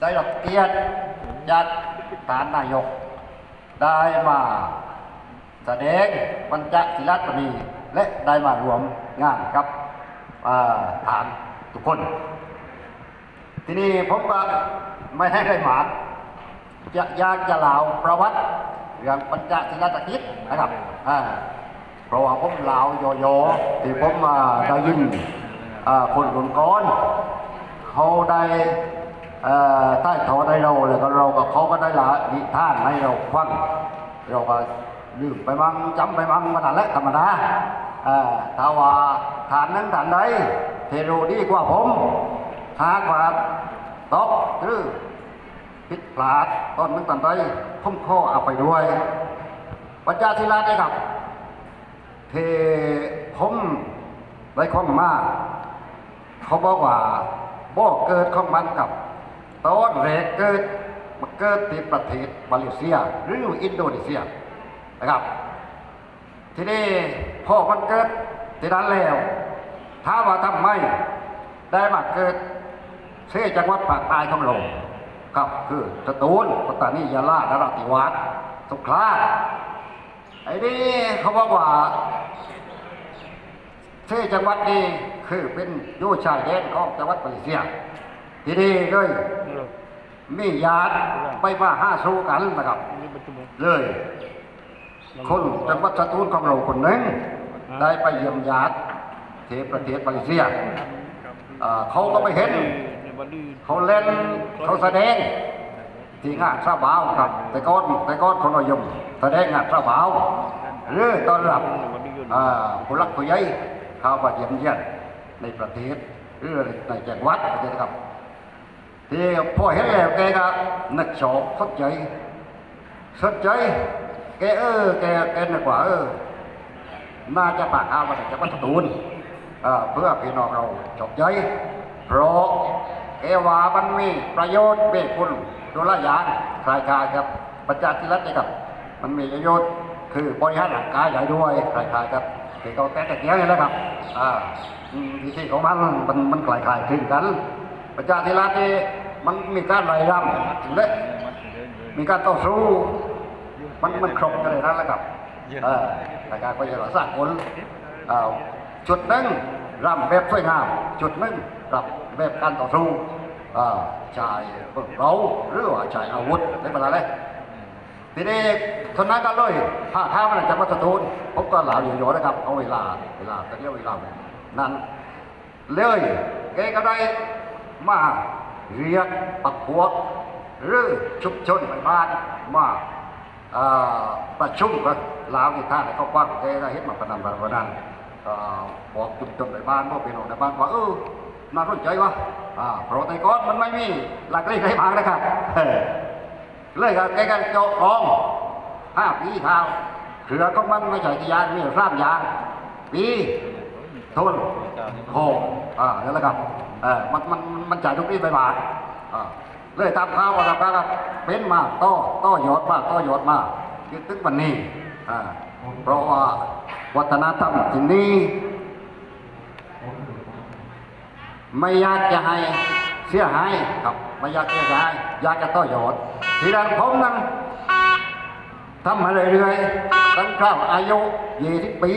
ได้รับเกียรติจากฐานนายก ได้มาแสดงบรรจศิลปนีและได้มารวมงานกับฐานทุกคน ทีนี้ผมก็ไม่ได้ได้หมาจะยากจะเล่าประวัติเรื่องปัญจศิลปกิจนะครับเพราะว่าผมเล่าโยๆที่ผมมาได้ยินคนรุ่นก่อนเขาได้ ใต้ถอได้เราเลยก็เราก็เขาก็ได้ละนิทานให้เราฟังเราก็ลืมไปมั่งจำไปมั่งมานั่นแหละธรรมดาเอ่อถ้าว่าฐานนั้นฐานใดเทรู้ดีกว่าผมหากว่าตกหรือผิดพลาดตอนนึงตอนใดผมข้อเอาไปด้วยปัญญาศิลาได้ครับเทผมได้ข้องมาก เขาบอกว่าบ่เกิดของมันกับ ตอนแรกเกิดมาเกิดที่ประเทศมาเลเซีย หรืออินโดนีเซียนะครับ ทีนี้พ่อมันเกิดที่นั้นแล้วถ้าว่าทำไมได้มาเกิดเชจังหวัดภาคใต้ของเราครับคือสตูลปัตตานียะลานราธิวาสสงขลาไอ้นี่เขาบอกว่าเชจังหวัดนี้คือเป็นยูชายแดนของจังหวัดมาเลเซีย ทีนี้เลยมีญาติไปมาห้าสู้กันนะครับ เลย คนจังหวัดสตูลของเราคนหนึ่งได้ไปเยี่ยมญาติที่ประเทศมาเลเซียอ่าเขาก็ไปเห็น เขาเล่นเขาแสดงที่งานซาบาวครับ แต่ก้อนแต่ก้อนคนนิยมแสดงงานซาบาวหรือตอนรับอ่าผู้รักผู้ใหญ่เข้ามาเยี่ยมเยียนในประเทศหรือในจังหวัดนะครับ ที่พอเห็นแล้วแกก็นึกชอบสนใจสนใจแกเออแกแกนึกว่าเออน่าจะปากข้าวมาจากจังหวัดสตูลอ่าเพื่อพี่น้องเราจบใจเพราะแกว่ามันมีประโยชน์เบคุณดุลยานคล้ายครับประจักษ์ที่รัฐนี่ครับ มันมีประโยชน์คือบริหารร่างกายใหญ่ด้วยคล้ายครับที่เขาแต่ตะเกียงนี่แหละครับอ่าอืมวิธีของมันมันมันคลายๆคลึงกัน ประจักษ์ที่รัฐนี่ มันมีการไล่รำและมีการต่อสู้ มันมันครบกันเลยนั่นแหละครับเออแต่การก็จะสร้างผลเอ่อจุดหนึ่งรำแบบสวยงาม จุดหนึ่งรำแบบการต่อสู้เอ่อชายเปิดเราหรือว่าชายอาวุธได้ประมาณนั้นทีนี้คนนั้นก็เลยถ้าท้ามันจะมาสะทุนผมก็หลาอยู่ๆนะครับเอาเวลาเวลาแต่เรียกเวลานั้นเลยแกก็ได้มา เรียกปักพวก หรือชุมชนไปบ้านมาเอ่อประชุมกับลาวที่ท่านให้เขากว้างแกก็เห็นมาประนันประนันบอกจุดจนในบ้านบอกเป็นของในบ้านว่าเออน่าสนใจวะอ่าเพราะแต่ก่อนมันไม่มีหลักเลขให้พังนะครับเลยก็แกก็เจาะคลองห้าปีเท้าเสือก็มันไม่ใช่กี่ยางมีสามยางปี ทนโคอ่านั่นแหละครับเออมันมันมันจ่ายทุกปีไปบาทอ่าเลยทำข้าวว่าทำข้าวก็เป็นมาต่อต่อยอดมาต่อยอดมาจนถึงวันนี้อ่าเพราะว่าวัฒนธรรมที่นี้ ไม่อยากจะให้เสียหายครับไม่อยากจะเสียหายอยากจะต่อยอดทีนั้นผมนั้นทำมาเรื่อยๆตั้งแต่อายุยี่สิบปี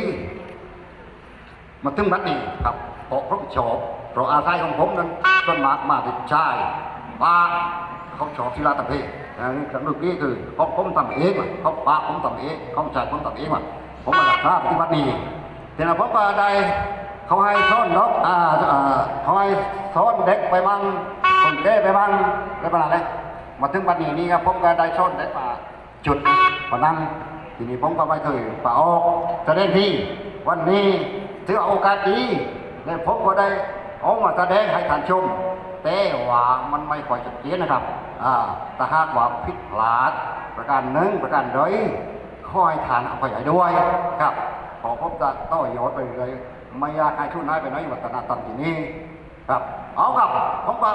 มาถึงบัดนี้ครับเพราะผมชอบเพราะอาศัยของผมนั้นต้นมากมาติดชายป้าเขาชอบศิลาตะเพอันนี้สนุกนี่คือเขาผมทำเองเขาป้าผมทำเองเขาชายผมทำเองว่ะผมมาจากภาพที่วัดนี้แต่ละผมก็ได้เขาให้สอนเนาะอ่าเขาให้สอนเด็กไปบ้างคนแก่ไปบ้างไปบ้างอะไรมาถึงวันนี้นี่ครับผมก็ได้สอนเด็กมาจุดพนังทีนี้ผมก็ไม่เคยป่าออกแสดงที่วันนี้ ถือโอกาสดีและผมก็ได้เอามาแสดงให้ท่านชม แต่ว่ามันไม่ค่อยชัดเจนนะครับอ่าแต่หากว่าผิดพลาด ประการหนึ่งประการใดค่อยทานอาไปใหญ่ด้วยครับ ขอผมจะต่อยอดไปเลยไม่อยากให้ชุนน้อยไปน้อยวัฒนธรรมที่นี่ครับ เอาครับผมก็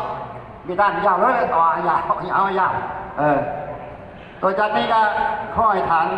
มีด้านยาวเลยต่อยาวยาวยาวเออตัวจากนี้ก็ค่อยทาน